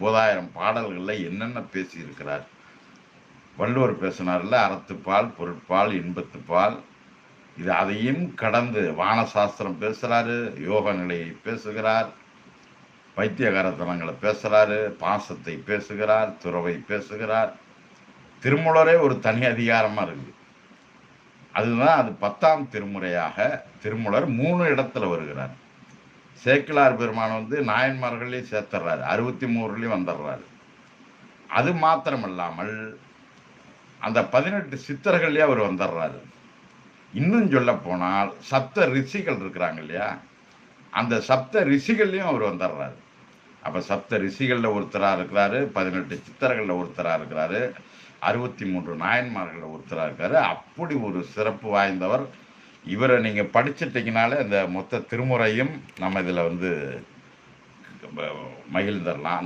ஒன்பதாயிரம் பாடல்களில் என்னென்ன பேசியிருக்கிறார்? வள்ளுவர் பேசினார்ல அறத்துப்பால் பொருட்பால் இன்பத்துப்பால் இது அதையும் கடந்து வானசாஸ்திரம் பேசுகிறாரு யோக நிலையை பேசுகிறார் வைத்தியகாரத்தனங்களை பேசுகிறாரு பாசத்தை பேசுகிறார் துறவை பேசுகிறார். திருமுலரே ஒரு தனி அதிகாரமாக இருக்குது அதுதான் அது பத்தாம் திருமுறையாக திருமுலர் மூணு இடத்துல வருகிறார். சேக்கிலார் பெருமான் வந்து நாயன்மார்களையும் சேர்த்துறாரு. அறுபத்தி மூணுலேயும் வந்துடுறாரு. அது மாத்திரமில்லாமல் அந்த பதினெட்டு சித்தர்கள்லேயே அவர் வந்துடுறாரு. இன்னும் சொல்ல போனால் சப்த ரிஷிகள் இருக்கிறாங்க இல்லையா? அந்த சப்த ரிஷிகள்லையும் அவர் வந்துடுறாரு. அப்போ சப்த ரிஷிகளில் ஒருத்தராக இருக்கிறாரு பதினெட்டு சித்தர்களில் ஒருத்தராக இருக்கிறாரு அறுபத்தி மூன்று நாயன்மார்களில் ஒருத்தராக இருக்காரு. அப்படி ஒரு சிறப்பு வாய்ந்தவர் இவரை நீங்கள் படிச்சிட்டிங்கனாலே அந்த மொத்த திருமுறையும் நம்ம இதில் வந்து மகிழ்ந்துடலாம்